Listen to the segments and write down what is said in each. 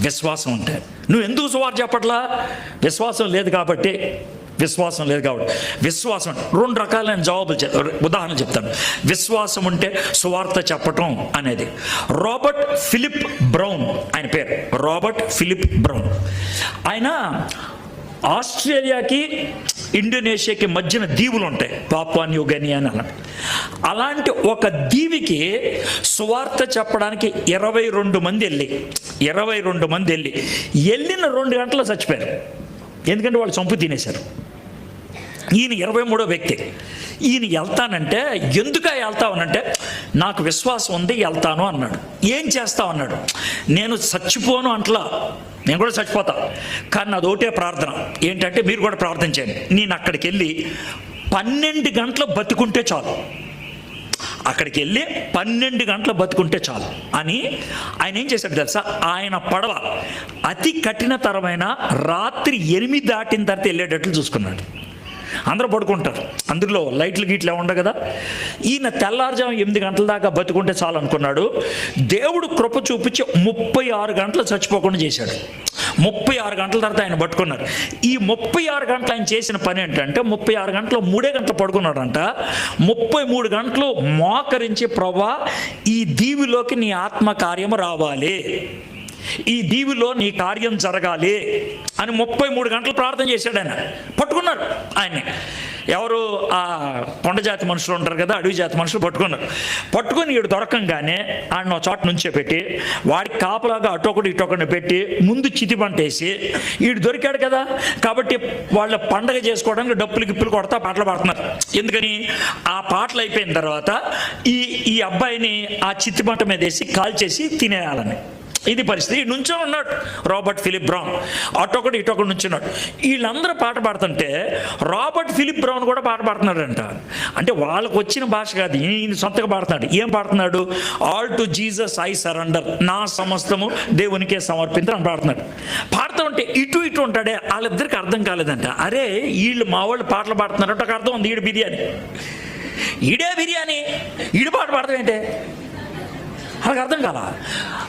విశ్వాసం ఉంటే. నువ్వు ఎందుకు సువార్త చెప్పట్లా? విశ్వాసం లేదు కాబట్టి విశ్వాసం లేదు కాబట్టి. విశ్వాసం రెండు రకాలైన జవాబులు ఉదాహరణ చెప్తాను. విశ్వాసం ఉంటే సువార్త చెప్పటం అనేది. రాబర్ట్ ఫిలిప్ బ్రౌన్ ఆయన పేరు. Robert Philip Brown. ఆయన ఆస్ట్రేలియాకి ఇండోనేషియాకి మధ్యన దీవులు ఉంటాయి పాపువా న్యూగని అని అన్న అలాంటి ఒక దీవికి సువార్త చెప్పడానికి ఇరవై రెండు మంది వెళ్ళి ఇరవై రెండు మంది వెళ్ళి వెళ్ళిన రెండు గంటలు చచ్చిపోయారు. ఎందుకంటే వాళ్ళు చంపు తినేశారు. ఈయన ఇరవై మూడో వ్యక్తి. ఈయన వెళ్తానంటే ఎందుక వెళ్తావనంటే నాకు విశ్వాసం ఉంది వెళ్తాను అన్నాడు. ఏం చేస్తావు అన్నాడు. నేను చచ్చిపోను అంట్లా. నేను కూడా చచ్చిపోతా. కానీ నాది ఒకటే ప్రార్థన. ఏంటంటే మీరు కూడా ప్రార్థన చేయండి. నేను అక్కడికి వెళ్ళి పన్నెండు గంటలు బతుకుంటే చాలు. అక్కడికి వెళ్ళి పన్నెండు గంటలు బతుకుంటే చాలు అని ఆయన ఏం చేశాడు తెలుసా? ఆయన పడవ అతి కఠినతరమైన రాత్రి ఎనిమిది దాటిన తర్వాత వెళ్ళేటట్లు చూసుకున్నాడు. అందరూ పడుకుంటారు. అందులో లైట్లు గీట్లు ఉండవు కదా? ఈయన తెల్లారుజాము ఎనిమిది గంటల దాకా బతుకుంటే చాలు అనుకున్నాడు. దేవుడు కృప చూపించి ముప్పై ఆరు గంటలు చచ్చిపోకుండా చేశాడు. ముప్పై ఆరు గంటల తర్వాత ఆయన పట్టుకున్నారు. ఈ ముప్పై ఆరు గంటలు ఆయన చేసిన పని ఏంటంటే ముప్పై ఆరు గంటలు మూడే గంటలు పడుకున్నాడంట. ముప్పై మూడు గంటలు మోకరించి ప్రభా ఈ దీవిలోకి నీ ఆత్మ కార్యము రావాలి. ఈ దీవిలో నీ కార్యం జరగాలి అని ముప్పై మూడు గంటలు ప్రార్థన చేశాడు ఆయన. పట్టుకున్నారు ఆయన్ని. ఎవరు? ఆ కొండ జాతి మనుషులు ఉంటారు కదా అడవి జాతి మనుషులు పట్టుకున్నారు. పట్టుకొని వీడు దొరకంగానే ఆయన చోట నుంచే పెట్టి వాడికి కాపలాగా అటొకటి ఇటొకటి పెట్టి ముందు చితిపంట వేసి వీడు దొరికాడు కదా కాబట్టి వాళ్ళ పండగ చేసుకోవడానికి డప్పులు గిప్పులు కొడతా పాటలు పాడుతున్నారు. ఎందుకని? ఆ పాటలు అయిపోయిన తర్వాత ఈ ఈ అబ్బాయిని ఆ చిత్తి పంట మీద వేసి కాల్చేసి తినేయాలని. ఇది పరిస్థితి. నుంచో ఉన్నాడు రాబర్ట్ ఫిలిప్ బ్రౌన్. అటొకటి ఇటొకటి నుంచున్నాడు. వీళ్ళందరూ పాట పాడుతుంటే రాబర్ట్ ఫిలిప్ బ్రౌన్ కూడా పాట పాడుతున్నాడంట. అంటే వాళ్ళకు వచ్చిన భాష కాదు ఈయన సొంతగా పాడుతున్నాడు. ఏం పాడుతున్నాడు? All to Jesus I surrender. నా సమస్తము దేవునికే సమర్పించని అని పాడుతున్నాడు. పాడుతూ ఉంటే ఇటు ఇటు ఉంటాడే వాళ్ళిద్దరికి అర్థం కాలేదంట. అరే వీళ్ళు మా వాళ్ళు పాటలు పాడుతున్నారు ఒక అర్థం ఉంది ఈడు బిర్యానీ. ఈడే బిర్యానీ. ఈడు పాట పాడతాం ఏంటే వాళ్ళకి అర్థం కాల.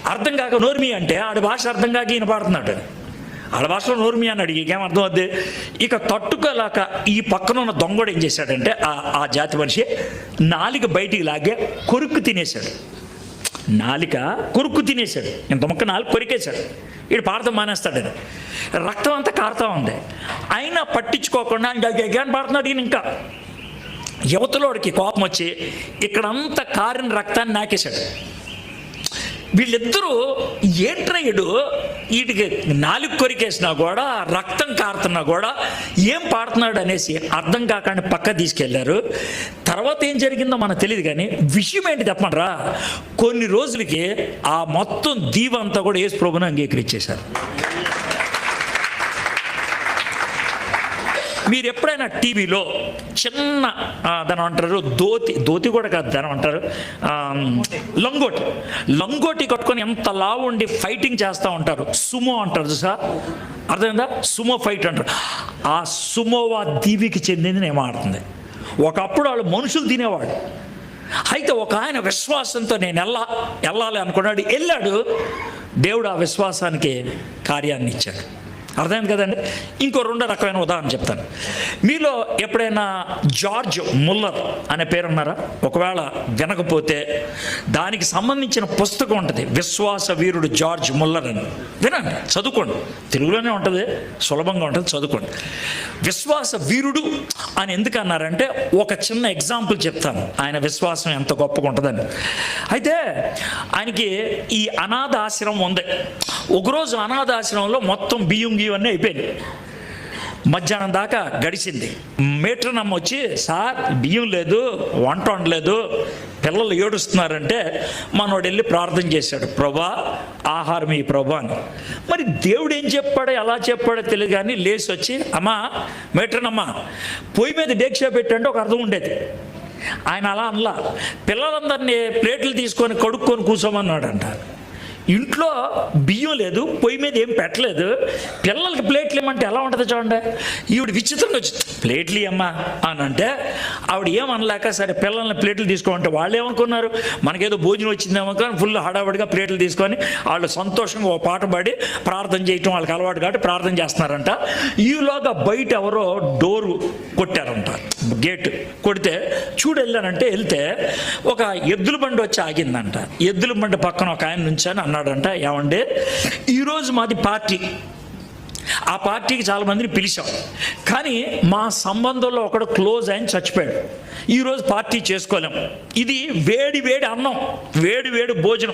అర్థం కాక నోర్మి అంటే ఆడి భాష అర్థం కాక ఈయన పాడుతున్నాడు. ఆడ భాషలో నోర్మి అన్నాడు ఇంకేం అర్థం అవుద్ది? ఇక తట్టుకోలేక ఈ పక్కన ఉన్న దొంగడు ఏం చేశాడంటే ఆ ఆ జాతి మనిషి నాలిక బయటికి లాగే కొరుక్కు తినేశాడు. నాలిక కొరుక్కు తినేశాడు. ఇంత మొక్క నాలుగు కొరికేశాడు. ఇటు పాడతాం మానేస్తాడని. రక్తం అంతా కారుతా ఉంది. అయినా పట్టించుకోకుండా అని పాడుతున్నాడు ఈయన ఇంకా. యువతలోడికి కోపం వచ్చి ఇక్కడంతా కారిన రక్తాన్ని నాకేశాడు. వీళ్ళిద్దరూ ఏట్రయుడు వీటికి నాలుగు కొరికేసినా కూడా రక్తం కారుతున్నా కూడా ఏం పాడుతున్నాడు అనేసి అర్థం కాకుండా పక్క తీసుకెళ్ళారు. తర్వాత ఏం జరిగిందో మనకు తెలియదు కానీ విషయం ఏంటి చెప్పండిరా? కొన్ని రోజులకి ఆ మొత్తం దీవంతా కూడా యేసు ప్రభుని అంగీకరించేశారు. మీరు ఎప్పుడైనా టీవీలో చిన్న ఆ, దాని అంటారు దోతి దోతి కూడా కాదు దాని అంటారు లంగోటి. లంగోటి కట్టుకొని ఎంత లావు ఉండి ఫైటింగ్ చేస్తూ ఉంటారు. సుమో అంటారు చూసా అర్థమైందా? సుమో ఫైట్ అంటారు. ఆ సుమోవా దీవికి చెందింది నేను ఆడుతుంది. ఒకప్పుడు వాళ్ళు మనుషులు తినేవాడు అయితే ఒక ఆయన విశ్వాసంతో నేను వెళ్ళా వెళ్ళాలి అనుకున్నాడు. వెళ్ళాడు. దేవుడు ఆ విశ్వాసానికి కార్యాన్ని ఇచ్చాడు. అర్థమైంది కదండి? ఇంకో రెండో రకమైన ఉదాహరణ చెప్తాను. మీలో ఎప్పుడైనా జార్జ్ ముల్లర్ అనే పేరున్నారా ఒకవేళ వినకపోతే దానికి సంబంధించిన పుస్తకం ఉంటుంది విశ్వాస వీరుడు జార్జ్ ముల్లర్ అని. వినండి చదువుకోండి. తెలుగులోనే ఉంటుంది సులభంగా ఉంటుంది చదువుకోండి. విశ్వాస వీరుడు అని ఎందుకు అన్నారంటే ఒక చిన్న ఎగ్జాంపుల్ చెప్తాను. ఆయన విశ్వాసం ఎంత గొప్పగా ఉంటుందని. అయితే ఆయనకి ఈ అనాథ ఆశ్రమం ఉంది. ఒకరోజు అనాథ ఆశ్రమంలో మొత్తం బియ్యం ఇవన్నీ అయిపోయినాయి. మధ్యాహ్నం దాకా గడిచింది. మేట్రనమ్మ వచ్చి సార్ బియ్యం లేదు వంట వండలేదు పిల్లలు ఏడుస్తున్నారంటే మనోడు వెళ్ళి ప్రార్థన చేశాడు. ప్రభా ఆహారం ఈ ప్రభా అని. మరి దేవుడు ఏం చెప్పాడో ఎలా చెప్పాడో తెలియదు కానీ లేచి వచ్చి అమ్మా మేట్రనమ్మ పొయ్యి మీద డేక్ష పెట్టంటే ఒక అర్థం ఉండేది. ఆయన అలా అనలా పిల్లలందరినీ ప్లేట్లు తీసుకొని కడుక్కొని కూర్చోమన్నాడంట. ఇంట్లో బియ్యం లేదు పొయ్యి మీద ఏం పెట్టలేదు. పిల్లలకి ప్లేట్లు ఇమ్మంటే ఎలా ఉంటుంది చూడండి. ఈవిడ విచిత్రంగా వచ్చి ప్లేట్లు అమ్మా అని అంటే ఆవిడ ఏమనలేక సరే పిల్లల్ని ప్లేట్లు తీసుకోమంటే వాళ్ళు ఏమనుకున్నారు? మనకేదో భోజనం వచ్చిందేమో కానీ ఫుల్ హడావడిగా ప్లేట్లు తీసుకొని వాళ్ళు సంతోషంగా ఓ పాట పాడి ప్రార్థన చేయటం వాళ్ళకి అలవాటు కాబట్టి ప్రార్థన చేస్తున్నారంట. ఈలోగా బయట ఎవరో డోరు కొట్టారంట. గేట్ కొడితే చూడు వెళ్ళానంటే వెళ్తే ఒక ఎద్దుల బండి వచ్చి ఆగిందంట. ఎద్దుల బండి పక్కన ఒక ఆయన నుంచని అన్నాడంట ఏమండి ఈరోజు మాది పార్టీ. ఆ పార్టీకి చాలామందిని పిలిచాం. కానీ మా సంబంధంలో ఒకడు క్లోజ్ అయిన చచ్చిపోయాడు. ఈరోజు పార్టీ చేసుకోలేం. ఇది వేడి వేడి అన్నం వేడి వేడి భోజనం.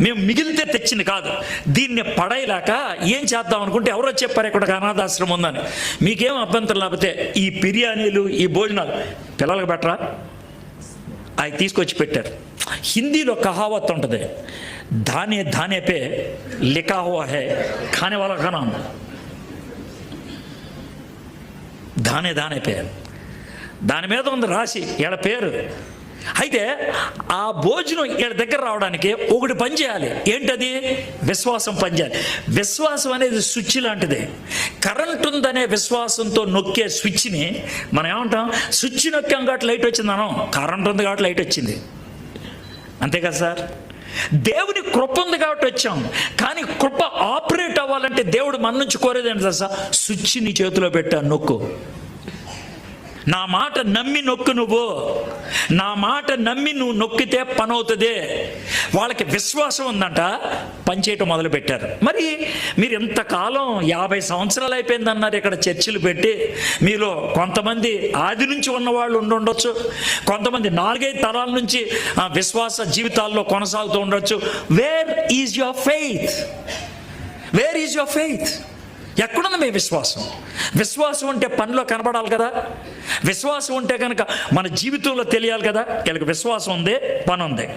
మేము మిగిలితే తెచ్చింది కాదు. దీన్ని పడేయలేక ఏం చేద్దాం అనుకుంటే ఎవరో చెప్పారు ఇక్కడ అనాథాశ్రమం ఉందని. మీకేం అభ్యంతరం లేకపోతే ఈ బిర్యానీలు ఈ భోజనాలు పిల్లలకు పెట్టరా? అవి తీసుకొచ్చి పెట్టారు. హిందీలో కహావత్ ఉంటుంది. దానే దానే పే లిఖా హువా హై ఖానే వాలా కా దానే దానే పే. దాని మీద ఉంది రాసి ఈడ పేరు. అయితే ఆ భోజనం ఇక్కడ దగ్గర రావడానికి ఒకటి పని చేయాలి. ఏంటది? విశ్వాసం పనిచేయాలి విశ్వాసం అనేది స్విచ్ లాంటిది. కరెంట్ ఉందనే విశ్వాసంతో నొక్కే స్విచ్ని మనం ఏమంటాం? స్విచ్ నొక్కాం కాబట్టి లైట్ వచ్చింది మనం కరెంట్ ఉంది కాబట్టి లైట్ వచ్చింది. అంతే కదా సార్? దేవుని కృప ఉంది కాబట్టి వచ్చాం. కానీ కృప ఆపరేట్ అవ్వాలంటే దేవుడు మన నుంచి కోరేది ఏంటి తెలుసా? స్విచ్ నీ చేతిలో పెట్టాను నొక్కు. నా మాట నమ్మి నొక్కు నువ్వు. నా మాట నమ్మి నువ్వు నొక్కితే పనవుతుంది. వాళ్ళకి విశ్వాసం ఉందంట. పనిచేయటం మొదలుపెట్టారు. మరి మీరు ఇంతకాలం యాభై సంవత్సరాలు అయిపోయిందన్నారు ఇక్కడ చర్చిలు పెట్టి. మీలో కొంతమంది ఆది నుంచి ఉన్న వాళ్ళు ఉండి ఉండొచ్చు. కొంతమంది నాలుగైదు తరాల నుంచి ఆ, విశ్వాస జీవితాల్లో కొనసాగుతూ ఉండొచ్చు. Where is your faith where is your faith ఎక్కడుంది మీ విశ్వాసం? విశ్వాసం ఉంటే పనిలో కనబడాలి కదా? విశ్వాసం ఉంటే కనుక మన జీవితంలో తెలియాలి కదా? వీళ్ళకి విశ్వాసం ఉంది పని ఉంది.